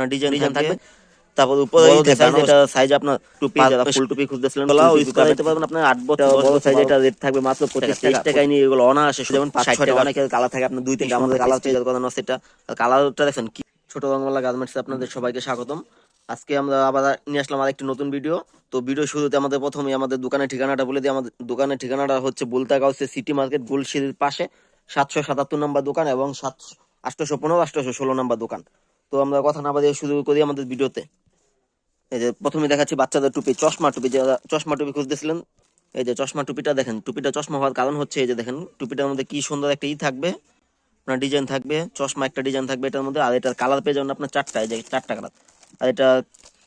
আপনার ডিজাইন থাকবে। তারপর উপরে সাইজ এটা সাইজ আপনার টুপি যারা ফুল টুপি খুঁজতেছিলেন পারবেন আপনার 8 বছর বড় সাইজ এটা রেট থাকবে মাত্র 25 টাকায় নিয়ে এগুলো অনায়াসে যেমন 5 6 টাকা অনেকের কালার থাকে আপনার দুই তিনটা আমাদের কালার চেঞ্জ করানো আছে এটা। কালারটা দেখেন কি ছোট গার্মেন্টস আপনাদের সবাইকে স্বাগতম। আজকে আমরা আবার নিয়ে আসলাম আরেকটি নতুন ভিডিও তো ভিডিও শুরুতে আমাদের প্রথমে আমাদের দোকানের ঠিকানাটা বলে দিই। আমাদের দোকানের ঠিকানাটা হচ্ছে বুলতাগাঁওসে সিটি মার্কেট গোলসিরির পাশে সাতশো সাতাত্তর নম্বর দোকান এবং সাতশো আটশোশো পনেরো আটশোশো ষোলো নম্বর দোকান। তো আমরা কথা না বাজিয়ে শুরু করি আমাদের ভিডিওতে। এই যে প্রথমে দেখাচ্ছি বাচ্চাদের টুপি, চশমা টুপি যারা চশমা টুপি খুঁজতেছিলেন। এই যে চশমা টুপিটা দেখেন, টুপিটা চশমা হওয়ার কারণ হচ্ছে এই যে দেখেন, টুপিটার মধ্যে কি সুন্দর একটা ই থাকবে, আপনার ডিজাইন থাকবে, চশমা একটা ডিজাইন থাকবে এটার মধ্যে, আর এটার কালার পেয়ে যাবেন আপনার চারটা, এই যে চারটা কালার। আর এটা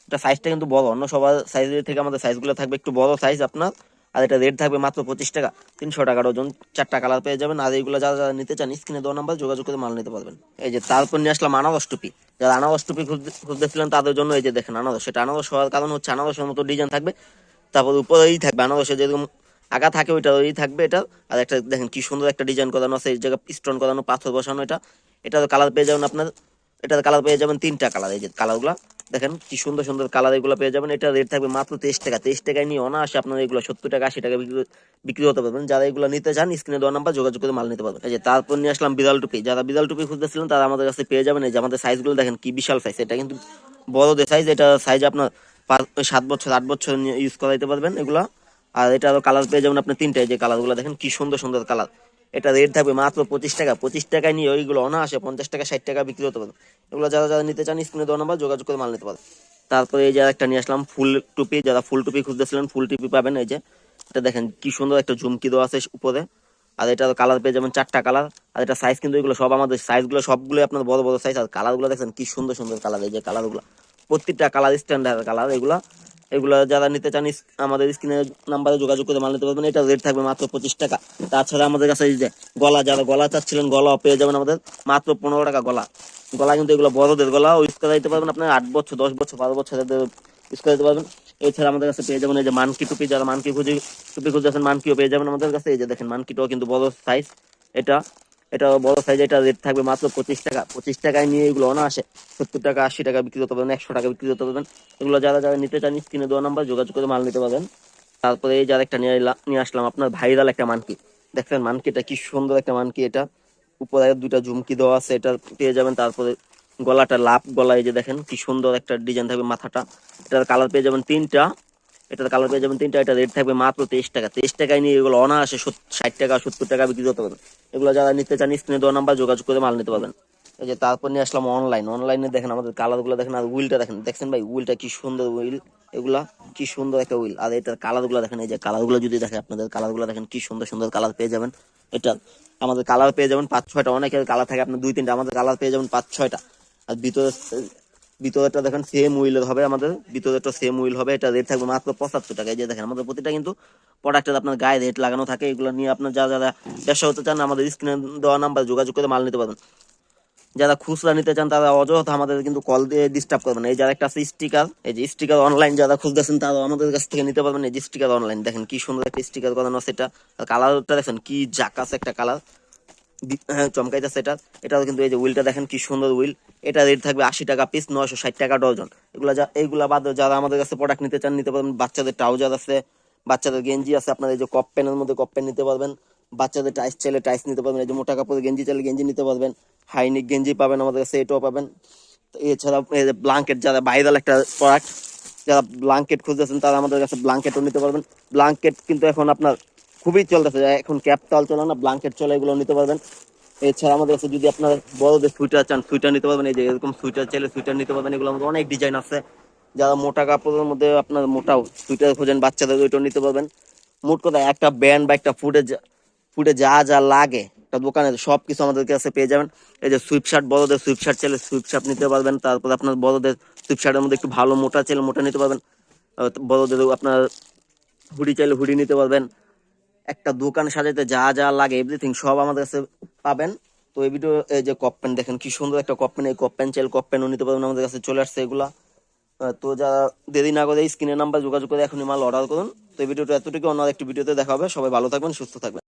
এটা সাইজটা কিন্তু বড়, অন্য সবার সাইজের থেকে আমাদের সাইজগুলো থাকবে একটু বড় সাইজ আপনার। আর এটা রেট থাকবে মাত্র পঁচিশ টাকা। তিনশো টাকার ওজন, চারটা কালার পেয়ে যাবেন। আর এইগুলো যারা যারা নিতে চান, স্ক্রিনে দেওয়া নাম্বার যোগাযোগ করে মাল নিতে পারবেন। এই যে তারপর নিয়ে আসলাম আনারস টুপি। যারা আনারস টুপি খুঁজতে- খুঁজতেছিলেন তাদের জন্য এই যে দেখেন আনারস। সেটা আনারস হওয়ার কারণ হচ্ছে আনারসের মতো ডিজাইন থাকবে। তারপর উপরেই থাকবে আনারসের যেরকম আগা থাকে ওইটা ওই থাকবে এটা। আর একটা দেখেন কি সুন্দর একটা ডিজাইন করানো আছে, এই জায়গায় স্টোন করানো, পাথর বসানো এটা। এটার কালার পেয়ে যাবেন আপনার, এটার কালার পেয়ে যাবেন তিনটা কালার এই যে কালারগুলো দেখেন, কি সুন্দর সুন্দর কালার এগুলো পেয়ে যাবেন। এটা রেট থাকবে মাত্র তেইশ টাকা। তেইশ টাকায় নিয়ে অনায়াসে আপনার এগুলো সত্তর টাকা, আশি টাকা বিক্রি হতে পারবেন। যারা এগুলো নিতে চান স্ক্রিনে দেওয়া নাম্বার যোগাযোগ করে মাল নিতে পারবেন। এই যে তারপর নিয়ে আসলাম বিড়াল টুপি। যারা বিড়াল টুপি খুঁজতেছিলেন, তারা আমাদের কাছে পেয়ে যাবেন। এই যে আমাদের সাইজগুলো দেখেন, কি বিশাল সাইজ এটা কিন্তু বড়দের সাইজ এটা সাইজ আপনার সাত বছর, আট বছর ইউজ করাইতে পারবেন এগুলা। আর এটা কালার পেয়ে যাবেন আপনি তিনটায়। যে কালারগুলো দেখেন, কি সুন্দর সুন্দর কালার এটা রেট থাকবে মাত্র পঁচিশ টাকা। পঁচিশ টাকায় নিয়ে ওইগুলো অনায়াসে পঞ্চাশ টাকা, ষাট টাকা বিক্রি হতে পারে এগুলো যারা যারা নিতে চান স্ক্রিনে দেওয়া নাম্বার যোগাযোগ করে মাল নিতে পারে তারপরে এই যে একটা নিয়ে আসলাম, ফুল টুপি। যারা ফুল টুপি খুঁজতেছিলেন, ফুল টুপি পাবেন এই যে। এটা দেখেন কি সুন্দর একটা ঝুমকি দেওয়া আছে উপরে। আর এটা কালার পেয়ে যাবেন চারটা কালার আর এটা সাইজ কিন্তু এগুলো সব আমাদের সাইজগুলো সবগুলো আপনার বড় বড় সাইজ আর কালারগুলো দেখেন কি সুন্দর সুন্দর কালার এই যে কালারগুলো প্রত্যেকটা কালার স্ট্যান্ডার্ড কালার এগুলা। এগুলো যারা নিতে চান আমাদের স্ক্রিনের নাম্বারে যোগাযোগ করে মাল নিতে পারবেন। এটা রেট থাকবে মাত্র পঁচিশ টাকা। তাছাড়া আমাদের কাছে এই যে গলা, যারা গলা চাচ্ছিলেন, গলা পেয়ে যাবেন আমাদের মাত্র পনেরো টাকা গলা। গলা কিন্তু এগুলো বড়দের গলা ইউজ করে দিতে পারবেন আপনার আট বছর, দশ বছর, বারো বছর ইউজ দিতে পারবেন। এছাড়া আমাদের কাছে পেয়ে যাবেন এই যে মানকি টুপি, যারা মানকি খুঁজে, টুপি খুঁজেছেন মানকিও পেয়ে যাবেন আমাদের কাছে। এই যে দেখেন, মানকিটাও কিন্তু বড় সাইজ এটা এটা বড় সাইজ এটা রেট থাকবে মাত্র পঁচিশ টাকা। পঁচিশ টাকায় নিয়ে এগুলো অনায়াসে সত্তর টাকা, আশি টাকা বিক্রি করতে পারবেন, একশো টাকা বিক্রি করতে পারবেন। এগুলো যারা যারা নিতে চান, স্ক্রিনে দেওয়া নাম্বার যোগাযোগ করে মাল নিতে পারবেন। তারপরে এই যার একটা নিয়ে নিয়ে আসলাম আপনার ভাইরাল একটা মানকি দেখছেন মানকিটা কি সুন্দর একটা মানকি এটা। উপরে দুটা ঝুমকি দেওয়া আছে, এটা পেয়ে যাবেন। তারপরে গলাটা লাভ গলা এই যে দেখেন কি সুন্দর একটা ডিজাইন থাকবে মাথাটা। এটার কালার পেয়ে যাবেন তিনটা। এটার কালার পেয়ে যাবেন, তিনটা এটা রেট থাকবে, মাত্র তেইশ টাকা। তেইশ টাকায় নিয়ে এগুলো অনায়াসে ষাট টাকা, সত্তর টাকা বিক্রি করতে পারবেন। এগুলো যারা নিতে চান, স্ক্রিনে দেওয়া নাম্বার যোগাযোগ করে মাল নিতে পারবেন। এই যে তারপর নিয়ে আসলাম অনলাইন অনলাইনে দেখেন আমাদের কালারগুলো দেখেন, আর উইলটা দেখেন। দেখছেন ভাই উইলটা কি সুন্দর উইল এগুলা কি সুন্দর একটা উইল আর এটার কালারগুলো দেখেন, এই যে কালারগুলো যদি দেখেন আপনাদের কালারগুলো দেখেন কি সুন্দর সুন্দর কালার পেয়ে যাবেন। এটা আমাদের কালার পেয়ে যাবেন পাঁচ, ছয়টা। অনেকের কালার থাকে আপনার দুই, তিনটা। আমাদের কালার পেয়ে যাবেন পাঁচ, ছয়টা। আর ভিতরে ভিতরেটা দেখেন সেম উইলের হবে আমাদের ভিতরেটা সেম উইল হবে, এটা রেট থাকবে মাত্র পঁচাত্তর টাকা। যে দেখেন, আমাদের প্রতিটা কিন্তু প্রোডাক্টের আপনার গায়ে রেট লাগানো থাকে, এগুলো নিয়ে আপনার যারা যারা ব্যবসা হতে চান, আমাদের স্ক্রিনে দেওয়া নাম্বার যোগাযোগ করে মাল নিতে যারা খুচরা নিতে চান, তারা অযথা আমাদের কিন্তু কল দিয়ে ডিস্টার্ব করবেন। এই যারা একটা আছে স্টিকার এই যে স্টিকার অনলাইন যারা খুঁজতেছেন তারা আমাদের কাছ থেকে নিতে পারবেন। এই যে স্টিকার অনলাইন দেখেন কি সুন্দর একটা স্টিকার করানো আছে কালারটা দেখেন কি জাকাস একটা কালার চমকাইতেছে এটা। এটাও কিন্তু এই যে উইলটা দেখেন কি সুন্দর উইল এটা রেট থাকবে আশি টাকা পিস নয়শো ষাট টাকা ডজন। এগুলা যা এইগুলা বাদ যারা আমাদের কাছে প্রোডাক্ট নিতে চান, নিতে পারবেন। বাচ্চাদের ট্রাউজার আছে, বাচ্চাদের গেঞ্জি আছে। আপনার এই যে কপ প্যানের মধ্যে কপ প্যান নিতে পারবেন। বাচ্চাদের টাইস চাইলে টাইস নিতে পারবেন। এই যে মোটা কাপড় গেঞ্জি চাইলে গেঞ্জি নিতে পারবেন। হাইনিক গেঞ্জি পাবেন আমাদের কাছে, এটাও পাবেন। এছাড়া ব্লাঙ্কেট যারা ভাইরাল একটা প্রোডাক্ট যারা ব্লাঙ্কেট খুঁজতেছেন, তারা আমাদের কাছে ব্লাঙ্কেটও নিতে পারবেন। ব্লাঙ্কেট কিন্তু এখন আপনার খুবই চলতেছে। এখন ক্যাপ তাল চলে না ব্লাঙ্কেট চলে এগুলো নিতে পারবেন। এছাড়া আমাদের কাছে যদি আপনার বড়দের সুইটার চান সুইটার নিতে পারবেন। এই যে এরকম সুইটার চাইলে সুইটার নিতে পারবেন। এগুলো আমাদের অনেক ডিজাইন আছে। যারা মোটা কাপড়ের মধ্যে আপনার মোটাও সুইটার খোঁজেন, বাচ্চাদের ওইটাও নিতে পারবেন। মোট কথা, একটা ব্যান্ড বা একটা ফুডে ফুডে যা যা লাগে, একটা দোকানে সব কিছু আমাদের কাছে পেয়ে যাবেন। এই যে সুইপ শার্ট বড়দের সুইপ শার্ট চাইলে সুইপ শার্ট নিতে পারবেন। তারপর আপনার বড়দের সুইপ শার্টের মধ্যে একটু ভালো মোটা চাইলে মোটা নিতে পারবেন। বড়দের আপনার হুডি চাইলে হুডি নিতে পারবেন। একটা দোকান সাজাতে যা যা লাগে এভরিথিং সব আমাদের কাছে পাবেন। তো এই ভিডিও এই যে কপ প্যান্ট দেখেন, কি সুন্দর একটা কপ প্যান্ট এই কপ প্যান্ট চাইলে কপ পেনও নিতে পারবেন আমাদের কাছে চলে আসছে এগুলা। তো যারা দেরি না করে স্ক্রিনের নাম্বার যোগাযোগ করে এখনই মাল অর্ডার করুন। তো এই ভিডিওটা এতটুকু অন্য একটি ভিডিওতে দেখা হবে। সবাই ভালো থাকবেন, সুস্থ থাকবেন।